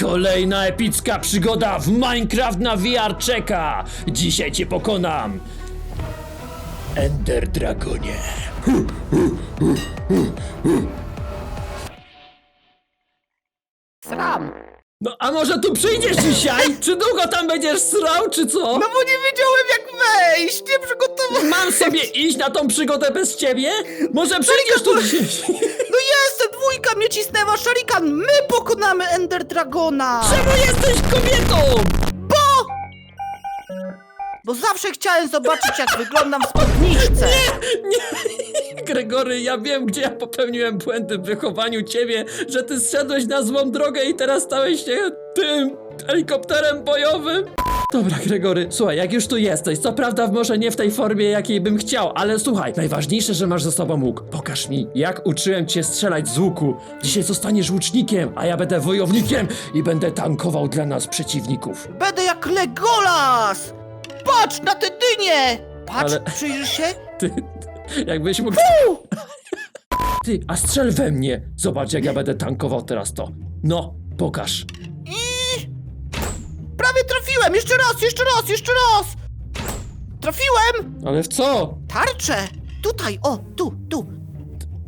Kolejna epicka przygoda w Minecraft na VR czeka! Dzisiaj cię pokonam! Ender Dragonie. Sram. No a może tu przyjdziesz dzisiaj? Czy długo tam będziesz srał, czy co? No bo nie wiedziałem jak wejść, nie przygotowałem. Mam sobie iść na tą przygodę bez ciebie? Może przyjdziesz tu dzisiaj? No jestem, dwójka mnie cisnęła, szarikan, my pokonamy Ender Dragona. Czemu jesteś kobietą? Bo zawsze chciałem zobaczyć jak wyglądam w spódniczce. Nie, Gregory, ja wiem, gdzie ja popełniłem błędy w wychowaniu ciebie, że ty zszedłeś na złą drogę i teraz stałeś się tym helikopterem bojowym. Dobra, Gregory, słuchaj, jak już tu jesteś, co prawda może nie w tej formie, jakiej bym chciał, ale słuchaj, najważniejsze, że masz ze sobą łuk. Pokaż mi, jak uczyłem cię strzelać z łuku. Dzisiaj zostaniesz łucznikiem, a ja będę wojownikiem i będę tankował dla nas przeciwników. Będę jak Legolas. Patrz na te dynie. Patrz, Ale- przyjrzysz się? Ty, jakbyś mógł... Ty, a strzel we mnie! Zobacz, jak ja będę tankował teraz to. No, pokaż. Trafiłem, jeszcze raz, jeszcze raz, jeszcze raz. Trafiłem. Ale w co? Tarczę. Tutaj, o, tu, tu.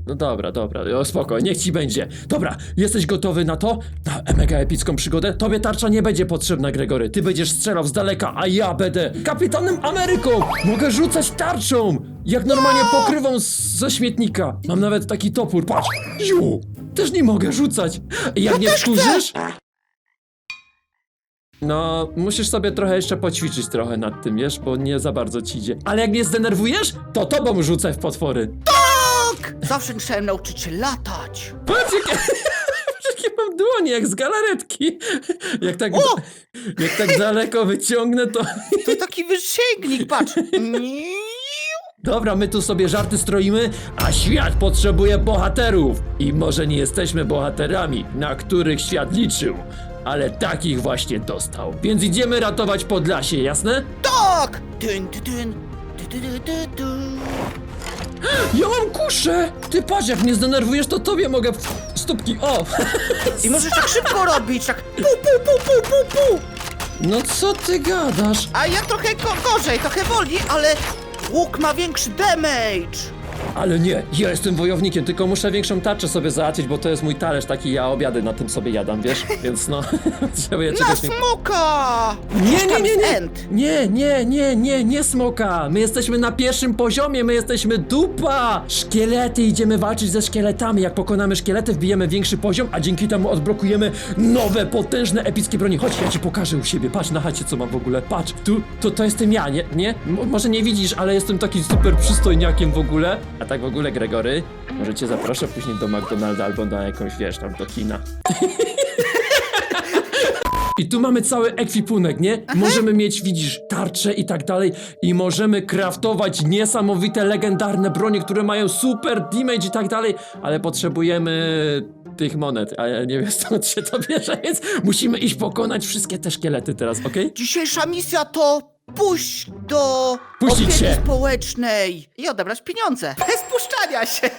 No dobra, dobra, o, spoko, niech ci będzie. Dobra, jesteś gotowy na to? Na mega epicką przygodę? Tobie tarcza nie będzie potrzebna, Gregory. Ty będziesz strzelał z daleka, a ja będę kapitanem Ameryką! Mogę rzucać tarczą! Jak normalnie pokrywą z, ze śmietnika. Mam nawet taki topór, patrz! Ju! Też nie mogę rzucać! Jak nie wkurzysz? No, musisz sobie trochę jeszcze poćwiczyć trochę nad tym, wiesz, bo nie za bardzo ci idzie. Ale jak mnie zdenerwujesz, to tobą rzucę w potwory. Tak. Zawsze musiałem nauczyć się latać. Patrz, jakie, jakie mam dłonie, jak z galaretki. Jak tak, O! jak tak daleko wyciągnę, to... To taki wysięgnik, patrz. Dobra, my tu sobie żarty stroimy, a świat potrzebuje bohaterów. I może nie jesteśmy bohaterami, na których świat liczył, ale takich właśnie dostał. Więc idziemy ratować Podlasie, jasne? Tak! Dyn, dyn, dyn. Dy, dy, dy, dy, dy. Ja mam kuszę! Ty patrz, jak mnie zdenerwujesz, to tobie mogę w stópki, o! I możesz tak szybko robić, tak pu, pu, pu, pu, pu, pu. No co ty gadasz? A ja trochę go gorzej, trochę woli, ale łuk ma większy damage. Ale nie, ja jestem wojownikiem, tylko muszę większą tarczę sobie załatwić, bo to jest mój talerz taki, ja obiady na tym sobie jadam, wiesz? Więc no, potrzebuję Na czegoś... Nie... smoka! Nie, nie, nie, nie, end. nie, nie, nie, nie, nie smoka. My jesteśmy na pierwszym poziomie, my jesteśmy dupa. Szkielety, idziemy walczyć ze szkieletami. Jak pokonamy szkielety, wbijemy większy poziom, a dzięki temu odblokujemy nowe, potężne, epickie broni. Chodź, ja ci pokażę u siebie. Patrz na chacie, co mam w ogóle. Patrz, tu, to, to jestem ja, nie? nie? Może nie widzisz, ale jestem taki super przystojniakiem w ogóle. A tak w ogóle, Gregory, może cię zaproszę później do McDonalda albo na jakąś, wiesz, tam do kina. I tu mamy cały ekwipunek, nie? Możemy mieć, widzisz, tarcze i tak dalej. I możemy craftować niesamowite, legendarne bronie, które mają super damage i tak dalej. Ale potrzebujemy tych monet, a ja nie wiem skąd się to bierze, więc musimy iść pokonać wszystkie te szkielety teraz, okej? Dzisiejsza misja to pójść do Puścić opieki się. społecznej i odebrać pieniądze. Bez puszczania się.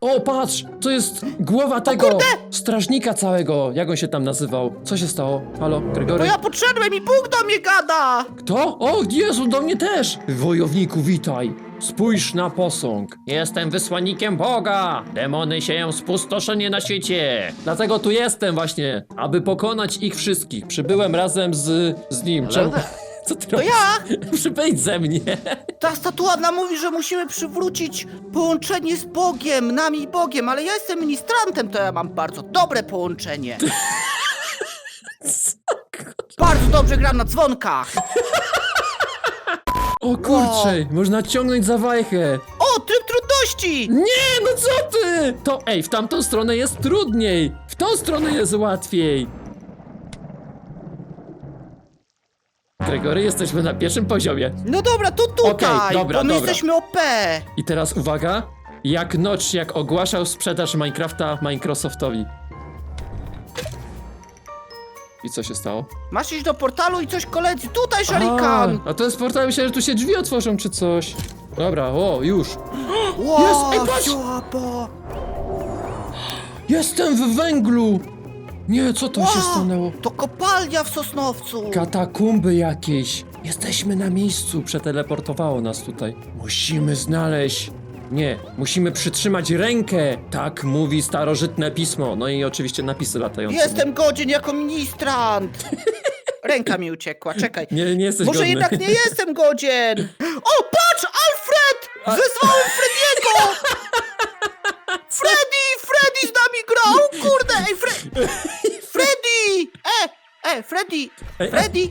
O, patrz! To jest głowa tego strażnika całego. Jak on się tam nazywał? Co się stało? Halo, Gregory? Bo ja podszedłem i Bóg do mnie gada. Kto? O, Jezu, do mnie też! Wojowniku, witaj! Spójrz na posąg. Jestem wysłannikiem Boga! Demony sieją spustoszenie na świecie! Dlatego tu jestem właśnie, aby pokonać ich wszystkich. Przybyłem razem z, z nim. Czemu? Co ty To robisz? ja. Przybyć ze mnie! Ta statua nam mówi, że musimy przywrócić połączenie z Bogiem, nami i Bogiem, ale ja jestem ministrantem, to ja mam bardzo dobre połączenie. Bardzo dobrze gram na dzwonkach. O kurczę, można ciągnąć za wajchę. O, tryb trudności! Nie, no co ty? To ej, w tamtą stronę jest trudniej. W tą stronę jest łatwiej. Gregory, jesteśmy na pierwszym poziomie. No dobra, to tutaj, Okej, dobra, bo my dobra. jesteśmy OP. I teraz uwaga, jak Notch ogłaszał sprzedaż Minecrafta Microsoftowi. I co się stało? Masz iść do portalu i coś koledzy, tutaj szarikan! A, a to jest portal, myślałem, że tu się drzwi otworzą czy coś. Dobra, o, już. Wow, Jest, ej, patrz! siłapa. Jestem w węglu! Nie, co tam się Wow, stanęło? To kopalnia w Sosnowcu. Katakumby jakieś. Jesteśmy na miejscu, przeteleportowało nas tutaj. Musimy znaleźć. Nie, musimy przytrzymać rękę. Tak mówi starożytne pismo. No i oczywiście napisy latające. Jestem godzien jako ministrant. Ręka mi uciekła, czekaj. Nie, nie jesteś Może godny. jednak nie jestem godzien. O, patrz, Alfred! Wezwałem Frediego! Freddy! Freddy z nami gra! O kurde, ej, Fre... Freddy! E, Freddy! Freddy!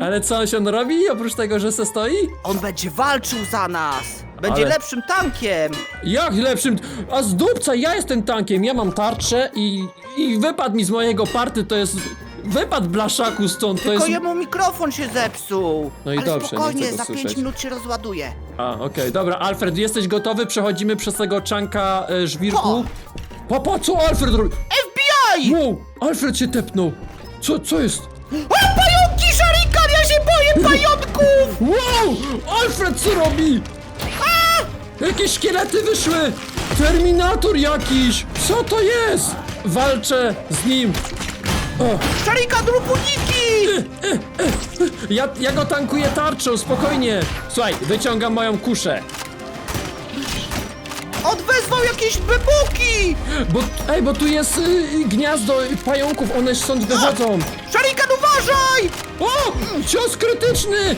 Ale co się on robi oprócz tego, że se stoi? On będzie walczył za nas! Będzie Ale- lepszym tankiem! Jak lepszym? A z dupca ja jestem tankiem, ja mam tarczę i, i wypadł mi z mojego party, to jest... Wypadł blaszaku stąd, to Tylko jest... jemu mikrofon się zepsuł! No i Ale dobrze, nie spokojnie, chcę to za 5 słyszeć. minut się rozładuje. A, okej, dobra, Alfred, jesteś gotowy? Przechodzimy przez tego czanka e, żwirku. Po, po, co Alfred robi? FBI! Wow, Alfred się tepnął. Co, co jest? O, pająki, szarikan! Ja się boję pająków! Wow, Alfred co robi? Jakieś szkielety wyszły! Terminator jakiś! Co to jest? Walczę z nim. O, Szarikan, rób uniki! ja, ja go tankuję tarczą, spokojnie. Słuchaj, wyciągam moją kuszę. On wezwał jakieś bebuki! Bo, ej, bo tu jest y, gniazdo pająków, one stąd wychodzą. Szarikan, uważaj! O! Cios krytyczny!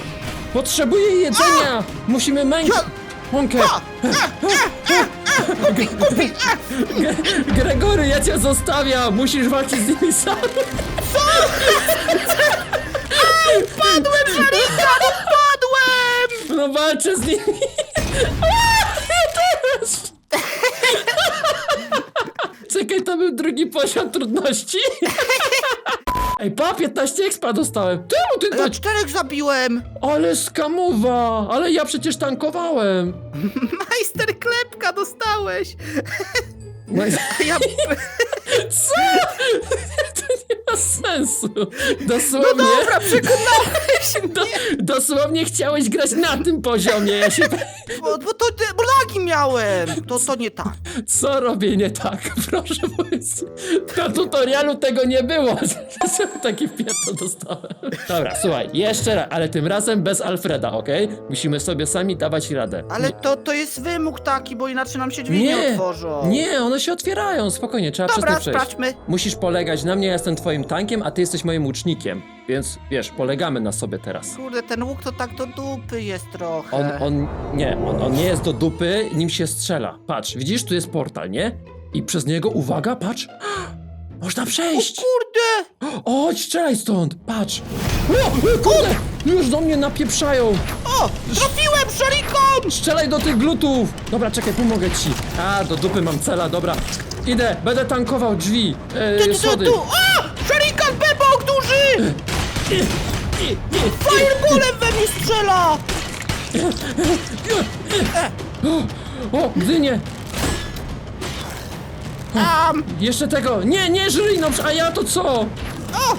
Potrzebuję jedzenia! Musimy! Kupi, kupi! A! Ge- Gregory, ja cię zostawiam! Musisz walczyć z nimi sam! Padłem, szarikan, padłem! No walczę z nimi! Ja też! Czekaj, to był drugi poziom trudności. Ej, pa, 15 expa dostałem. Czemu ty Ja tak... czterech zabiłem! Ale skamowa! Ale ja przecież tankowałem! Majster klepka dostałeś! No i- Ja... Co? Ma sensu. Dosłownie. No dobra, przekonałeś Do, mnie! dosłownie chciałeś grać na tym poziomie. Ja się. Bo, bo to bo lagi miałem! To, to nie tak. Co robię nie tak? Proszę powiedz. Na tutorialu tego nie było. Taki pierdol dostałem? Dobra, słuchaj, jeszcze raz, ale tym razem bez Alfreda, okej? Musimy sobie sami dawać radę. Ale to, to jest wymóg taki, bo inaczej nam się drzwi nie, otworzą. nie, one się otwierają, spokojnie, trzeba Dobra, przez nie przejść. sprawdźmy. Musisz polegać na mnie, ja jestem twoim tankiem, a ty jesteś moim łucznikiem. Więc wiesz, polegamy na sobie teraz. Kurde, ten łuk to tak do dupy jest trochę. On, on, nie, on, on nie jest do dupy, nim się strzela. Patrz, widzisz, tu jest portal, nie? I przez niego, uwaga, patrz, można O przejść. kurde! O, strzelaj stąd, patrz. O, o, kurde, już do mnie napieprzają. O! Trafiłem, szarikan! Strzelaj do tych glutów. Dobra, czekaj, pomogę ci. A, do dupy mam cela, dobra. Idę, będę tankował drzwi, e, tu, tu, schody. tu! Fireballem we mnie strzela! O, dynie, Am! jeszcze tego. Nie, nie żyj, no, a ja to co? O!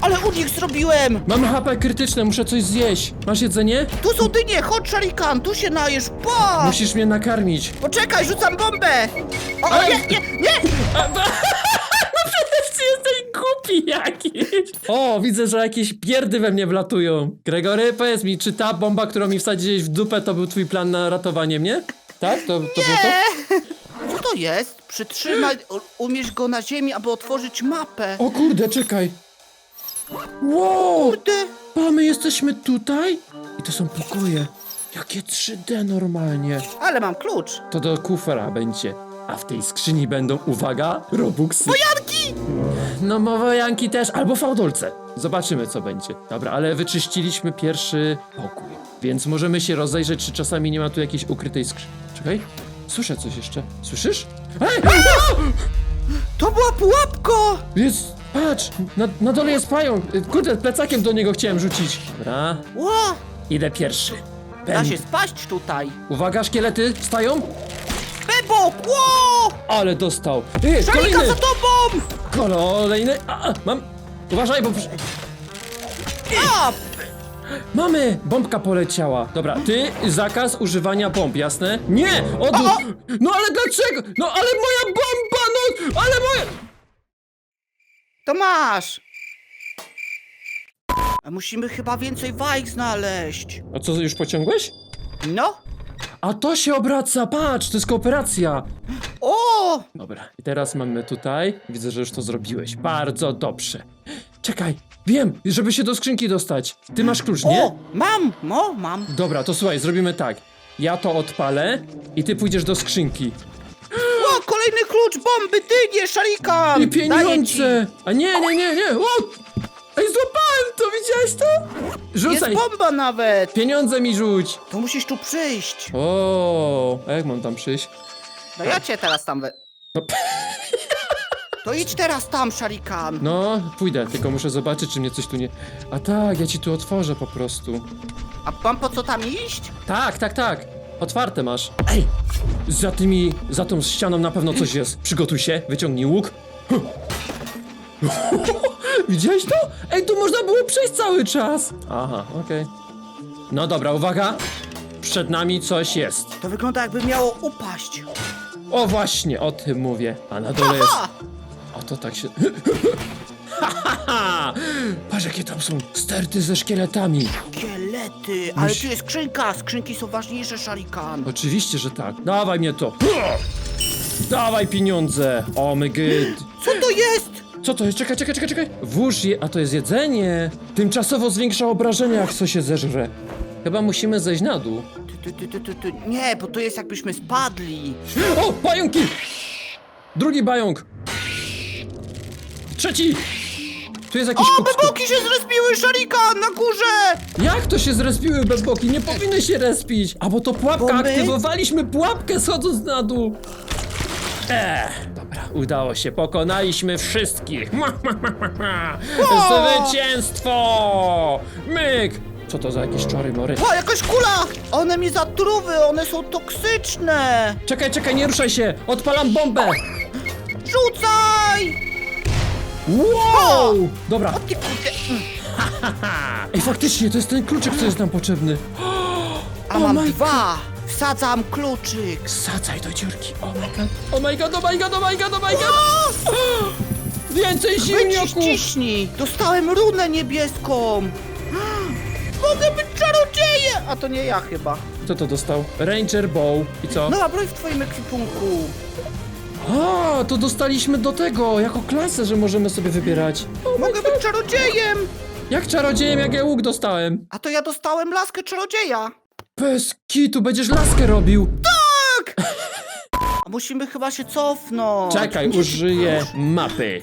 Ale unik zrobiłem! Mam HP krytyczne, muszę coś zjeść. Masz jedzenie? Tu są dynie, chodź szarikan, tu się najesz, pa! Musisz mnie nakarmić. Poczekaj, rzucam bombę! O, o nie, nie, nie! A, ba- no przecież ty jakiś. O, widzę, że jakieś pierdy we mnie wlatują. Gregory, powiedz mi, czy ta bomba, którą mi wsadziłeś w dupę, to był twój plan na ratowanie mnie? Tak? To, to było to? Co to jest? Przytrzymaj, u- umieść go na ziemi, aby otworzyć mapę. O kurde, czekaj. Wow! Kurde, Pa, my jesteśmy tutaj? I to są pokoje. Jakie 3D normalnie. ale mam klucz. To do kufra będzie. A w tej skrzyni będą, uwaga, robuxy. Janki! No mowojanki też, albo fałdolce. Zobaczymy co będzie. Dobra, ale wyczyściliśmy pierwszy pokój. Więc możemy się rozejrzeć, czy czasami nie ma tu jakiejś ukrytej skrzyni. Czekaj, słyszę coś jeszcze. Słyszysz? Ej! O! To była pułapka! Jest, patrz, na, na dole jest pająk. Kurde, plecakiem do niego chciałem rzucić. Dobra, Ła! idę pierwszy. Da Pęd. się spaść tutaj. Uwaga, szkielety stają. Ło! Ale dostał. Ej, Szalika kolejny! za tobą! Kolejny! A, a, mam... Uważaj, bo... A! Mamy! Bombka poleciała. Dobra, ty zakaz używania bomb, jasne? Nie! O! No ale dlaczego? No ale moja bomba, no! Ale moja... To masz! A musimy chyba więcej wajk znaleźć. A co, już pociągłeś? No? A to się obraca, patrz, to jest kooperacja. O! Dobra, i teraz mamy tutaj. Widzę, że już to zrobiłeś. Bardzo dobrze. Czekaj, wiem, żeby się do skrzynki dostać. Ty masz klucz, nie? O! Mam! No, mam. Dobra, to słuchaj, zrobimy tak. Ja to odpalę i ty pójdziesz do skrzynki. O, kolejny klucz, bomby, dynie, szarikan! I Daję pieniądze! A nie, nie, nie, nie! O! Złapałem to, widziałeś to? Rzucaj! Jest bomba nawet! Pieniądze mi rzuć! To musisz tu przyjść. O, a jak mam tam przyjść? No ja cię teraz tam we... No. To idź teraz tam, szarikan. No, pójdę, tylko muszę zobaczyć, czy mnie coś tu nie... A tak, ja ci tu otworzę po prostu. A mam po co tam iść? Tak, tak, tak. Otwarte masz. Ej! Za tymi, za tą ścianą na pewno coś jest. Przygotuj się, wyciągnij łuk. Widziałeś to? Ej, tu można było przejść cały czas. Aha, okej. No dobra, uwaga. Przed nami coś jest. To wygląda jakby miało upaść. O właśnie, o tym mówię. A na dole jest... O to tak się... Ha, ha, ha! Patrz jakie tam są sterty ze szkieletami. Szkielety, ale Musi- tu jest skrzynka, skrzynki są ważniejsze, szarikan. Oczywiście, że tak. Dawaj mnie to. Dawaj pieniądze. O my god. Co to jest? Co to jest? Czekaj, czekaj, czekaj, czekaj. Włóż je... A to jest jedzenie. Tymczasowo zwiększa obrażenia, jak co się zeżre. Chyba musimy zejść na dół. Ty, ty, ty, ty, ty. Nie, bo to jest jakbyśmy spadli. O, pająki! Drugi pająk. Trzeci. Tu jest jakiś O, kuks- beboki się zrespiły, szarikan, na górze! Jak to się zrespiły beboki? Nie powinny się respić. A bo to pułapka, Bo my- aktywowaliśmy pułapkę schodząc na dół. Eee, dobra, udało się, pokonaliśmy wszystkich. Zwycięstwo! Myk! Co to za jakieś czory mory? O, jakaś kula! One mi zatruwy, one są toksyczne! Czekaj, czekaj, nie ruszaj się! Odpalam bombę! Rzucaj! Wow! Dobra, O ty kurde... ej faktycznie, to jest ten kluczyk, co jest nam potrzebny. A mam my dwa! Wsadzam kluczyk! Sadzaj do dziurki, oh my god. Oh my god, oh my god, oh my god, oh my god! Więcej Wycisz, ziemniaków! ciśnij! Dostałem runę niebieską! Mogę być czarodziejem! A to nie ja chyba. Kto to dostał? Ranger Bow. I co? No, a broń w twoim ekwipunku. A, to dostaliśmy do tego, jako klasę, że możemy sobie wybierać. Mogę być czarodziejem! Jak czarodziejem, jak ja łuk dostałem. A to ja dostałem laskę czarodzieja. Bez kitu, będziesz laskę robił. A musimy chyba się cofnąć. Czekaj, użyję mapy.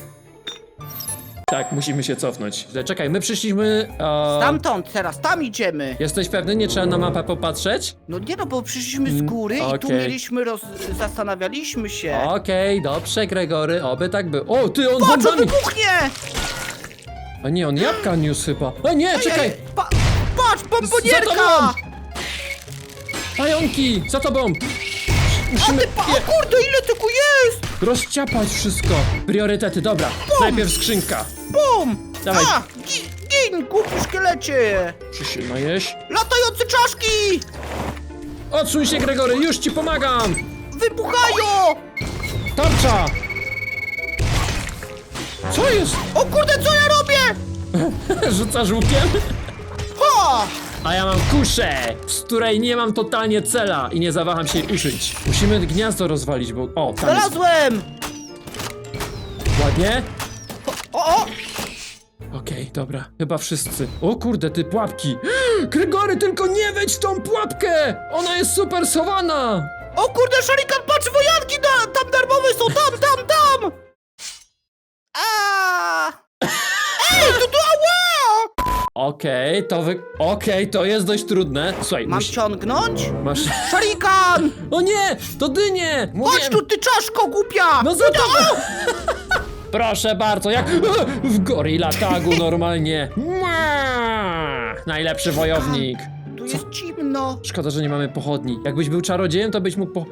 Tak, musimy się cofnąć. Czekaj, my przyszliśmy... E... Stamtąd, teraz tam idziemy. Jesteś pewny? Nie trzeba na mapę popatrzeć? No nie no, bo przyszliśmy z góry i tu Mm, okej. mieliśmy roz... zastanawialiśmy się. Okej, dobrze, Gregory, oby tak było. O, ty, on Patrz, on bombami... wybuchnie! A nie, on jabłka niósł chyba. A nie, czekaj! Pa patrz, bombonierka! Pająki, za tobą! Musimy Ty pa o kurde, ile tego jest! rozciapać wszystko. Priorytety, dobra. Najpierw skrzynka. Bum! Dawaj. A, gi gin, głupi szkielecie! Przytrzymajesz. Latające czaszki! Odsuń się, Gregory, już ci pomagam! Wybuchają! Tarcza! Co jest? O kurde, co ja robię? Rzucasz łukiem? Ha! A ja mam kuszę, z której nie mam totalnie cela i nie zawaham się jej użyć. Musimy gniazdo rozwalić, bo... O, tam jest. Znalazłem! Ładnie? O, o! Okej, dobra, chyba wszyscy. O kurde, ty pułapki! Gregory, tylko nie wejdź w tą pułapkę! Ona jest super schowana! O kurde, szarikan, patrz, wojanki tam darmowe są, tam, tam, tam! A! Ej, to tu ała! Okej, to wy... Okej, to jest dość trudne. Słuchaj, Mam musi... ciągnąć? masz... Szarikan! O nie! To dynie! Chodź Mówiłem... tu, ty czaszko głupia! No za to... Proszę bardzo, jak w Gorilla Tagu normalnie. Mua! Najlepszy wojownik. Tu jest zimno. Szkoda, że nie mamy pochodni. Jakbyś był czarodziejem, to byś mógł po...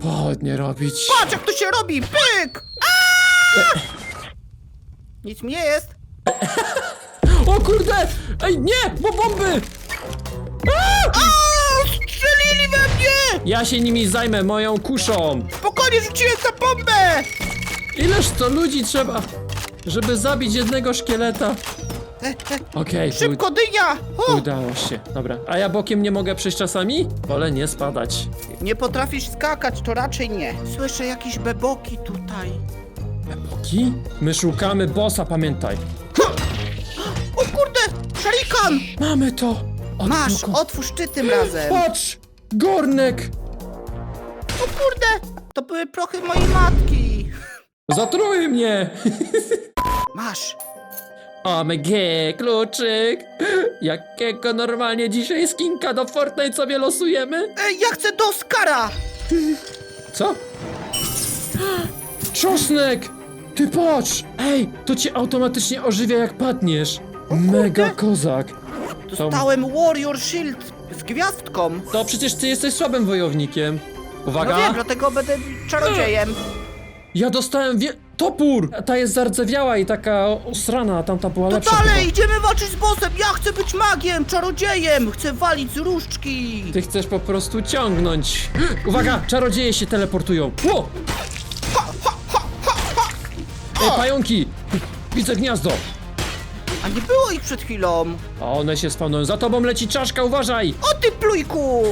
pochodnie robić. Patrz, jak to się robi, pyk! Nic mi nie jest. O kurde! Ej, nie! Bo bomby! A! Strzelili we mnie! Ja się nimi zajmę, moją kuszą. Spokojnie, rzuciłem tę bombę! Ileż to ludzi trzeba? żeby zabić jednego szkieleta. E, e, Okej, szybko, dynia! u- O, udało się. Dobra, a ja bokiem nie mogę przejść czasami? Wolę nie spadać. nie potrafisz skakać, to raczej nie. Słyszę jakieś beboki tutaj. Boki? My szukamy bossa, pamiętaj. Mamy to! Masz, otwórz ty tym razem. Patrz! Gornek! O kurde, to były prochy mojej matki. Zatruj mnie! Masz. OMG, kluczyk! Jakiego normalnie dzisiaj skinka do Fortnite sobie losujemy? Ej, ja chcę do Oscara! Co? Czosnek! Ty patrz! Ej, to cię automatycznie ożywia jak padniesz. Mega kozak. Dostałem Warrior Shield z gwiazdką. To przecież ty jesteś słabym wojownikiem. No Uwaga! wiem, dlatego będę czarodziejem. Ja dostałem wie... topór! Ta jest zardzewiała i taka osrana, a tamta była To lepsza. dalej, chyba. idziemy walczyć z bossem! Ja chcę być magiem, czarodziejem! Chcę walić z różdżki! Ty chcesz po prostu ciągnąć. Uwaga, czarodzieje się teleportują. Ło! Ej, pająki! Widzę gniazdo! A nie było ich przed chwilą. A one się spawnują. Za tobą leci czaszka, uważaj! O ty plujku!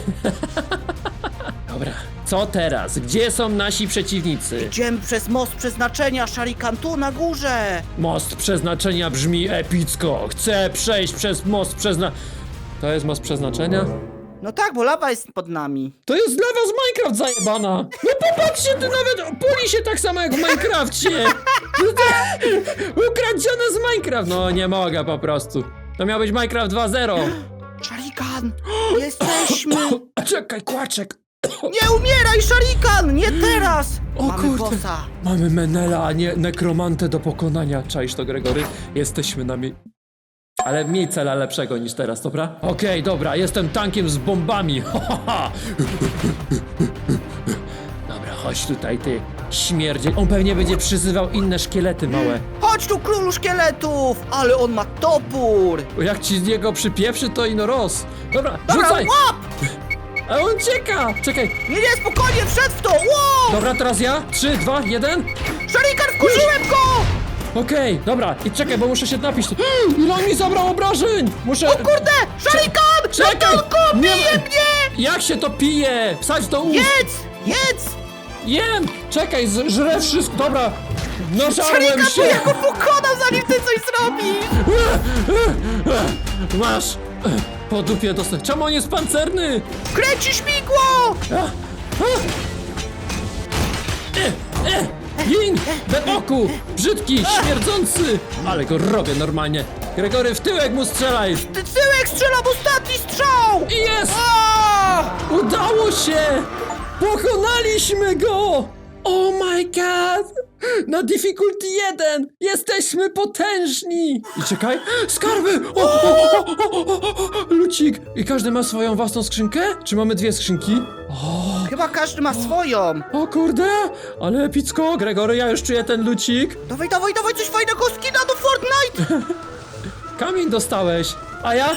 Dobra, co teraz? Gdzie są nasi przeciwnicy? Idziemy przez most przeznaczenia, szarikan tu na górze! Most przeznaczenia brzmi epicko. Chcę przejść przez most przezna... To jest most przeznaczenia? No tak, bo lawa jest pod nami. To jest lawa z Minecraft zajebana! No popatrzcie, ty nawet poli się tak samo jak w Minecrafcie! No to- Ukradzione z Minecraft! No nie mogę po prostu. To miał być Minecraft 2.0. Szarikan! Jesteśmy! A czekaj, kłaczek! Nie umieraj, szarikan! Nie teraz! O Mamy kurde. bossa. Mamy Menela, a nie nekromantę do pokonania. Czaisz to, Gregory? Jesteśmy na mi... Ale miej cela lepszego niż teraz, dobra? Okej, dobra, jestem tankiem z bombami. Ha, ha, ha. Dobra, chodź tutaj, ty śmierdzie. On pewnie będzie przyzywał inne szkielety małe. Chodź tu, królu szkieletów! Ale on ma topór! Bo Jak ci z niego przypieprzy, to ino roz. Dobra, Dobra, rzucaj! łap! A on ucieka! Czekaj, Nie, nie, spokojnie, wszedł w to! Wow! dobra, teraz ja. Trzy, dwa, jeden. Szarikan, wkurzyłem go! Okej, dobra, i czekaj, bo muszę się napić. Ile on mi zabrał obrażeń? Muszę... O kurde! Szarikan! Czekaj! Ratunku, Nie- bije mnie! Jak się to pije? Wsadź do ust! Jedz! Jedz! Jem! Czekaj, z- żrę wszystko. Dobra, nażarłem Szarikan, się! bo ja go pokonam, zanim ty coś zrobisz! Masz! Po dupie dostać. Czemu on jest pancerny? Kręci śmigło! Gin! Beboku! Brzydki, śmierdzący! Ale go robię normalnie. Gregory, w tyłek mu strzelaj! Ty tyłek strzelam ostatni strzał! I jest! Udało się! Pokonaliśmy go! Oh my god! Na difficulty 1! Jesteśmy potężni! I czekaj, skarby! O, o, o, o, o, o, o, Lucik! I każdy ma swoją własną skrzynkę? Czy mamy dwie skrzynki? Chyba każdy ma swoją. O kurde! Ale epicko! Gregory, ja już czuję ten lucik. Dawaj, dawaj, dawaj, coś fajnego skina do Fortnite! Kamień dostałeś. A ja?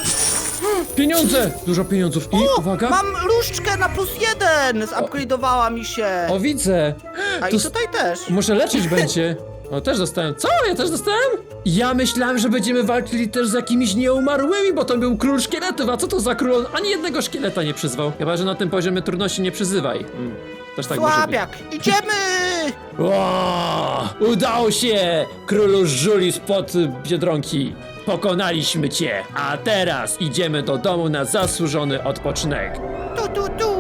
Pieniądze! Dużo pieniądzów. I O, uwaga. mam różdżkę na plus jeden! Zupgrade'owała mi się. O, widzę. A To i s- tutaj też. Może leczyć będzie. O, też dostałem. Co? Ja też dostałem? Ja myślałem, że będziemy walczyli też z jakimiś nieumarłymi, bo to był król szkieletów. A co to za król? Ani jednego szkieleta nie przyzwał. Chyba, że na tym poziomie trudności nie przyzywaj. Mm, też tak może być. Słabiak! Idziemy! O, udało się! Królu żuli spod y, Biedronki. Pokonaliśmy cię, a teraz idziemy do domu na zasłużony odpoczynek. Tu, tu, tu!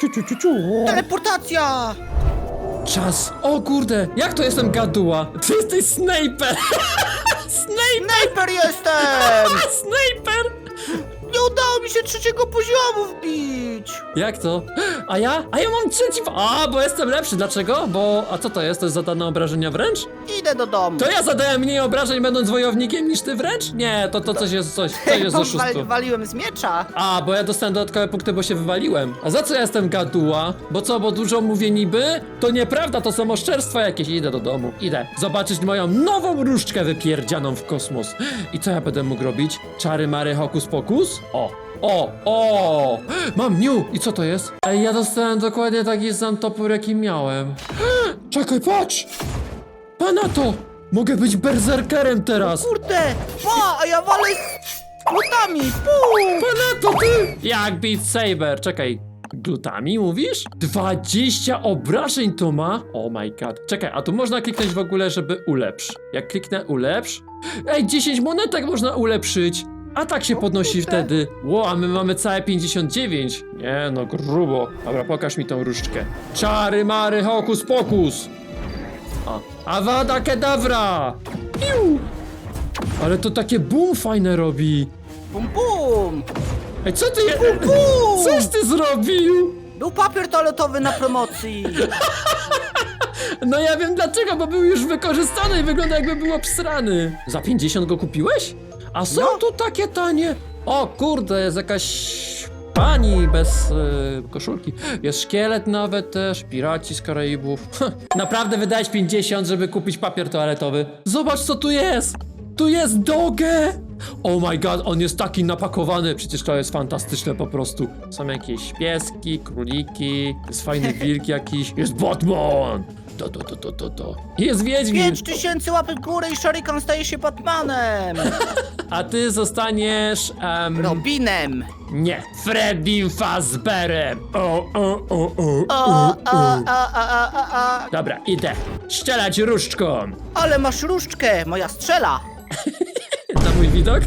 Ciu, ciu, ciu, ciu. Teleportacja! Czas. O kurde, jak to jestem gaduła? Ty jesteś snajper! Snajper! Sniper jestem! Snajper! Udało mi się trzeciego poziomu wbić! Jak to? A ja? A ja mam trzeci. A, bo jestem lepszy. Dlaczego? Bo. A co to jest? To jest zadane obrażenia wręcz? Idę do domu. To ja zadałem mniej obrażeń będąc wojownikiem niż ty wręcz? Nie, to, to coś jest coś. To jest Bo oszustwo. wal, waliłem z miecza. A, bo ja dostałem dodatkowe punkty, bo się wywaliłem. A za co ja jestem gaduła? Bo co, bo dużo mówię niby? To nieprawda, to są oszczerstwa jakieś. Idę do domu, idę. Zobaczyć moją nową różdżkę wypierdzianą w kosmos. I co ja będę mógł robić? Czary mary hokus pokus? O, o, o! Mam new! I co to jest? Ej, ja dostałem dokładnie taki sam topór, jaki miałem. Czekaj, patrz! Pana to! Mogę być berserkerem teraz! Kurde! Pa, a ja walę z glutami! Pum! Pana to ty! Jak Beat Saber, czekaj. Glutami mówisz? 20 obrażeń to ma? Oh my god. Czekaj, a tu można kliknąć w ogóle, żeby ulepsz. Jak kliknę ulepsz? Ej, 10 monetek można ulepszyć! A tak się podnosi wtedy. Ło, a my mamy całe 59. Nie no, grubo. Dobra, pokaż mi tą różdżkę. Czary, mary, hokus pokus. O, Avada Kedavra! Piu! Ale to takie boom fajne robi. Bum, bum! Ej, co ty je... Bum! Coś ty zrobił? Był papier toaletowy na promocji! No ja wiem dlaczego, bo był już wykorzystany i wygląda jakby był obsrany. Za 50 go kupiłeś? A są No. tu takie tanie. O kurde, jest jakaś pani bez e, koszulki. Jest szkielet nawet też, piraci z Karaibów. Naprawdę wydałeś 50, żeby kupić papier toaletowy. Zobacz co tu jest. Tu jest dogę! Oh my god, on jest taki napakowany, przecież to jest fantastyczne po prostu. Są jakieś pieski, króliki, jest fajny wilk jakiś, jest Batman! To, to, to, to, to, to. Jest Wiedźmin! 5 tysięcy łapek górę i Shuriken staje się Batmanem! A ty zostaniesz, em, Robinem! nie, Freddym Fazberem! O, o, o, o, o, a, o. a, a, a, a, a. Dobra, idę. Strzelać różdżką! Ale masz różdżkę, moja strzela! Na mój widok?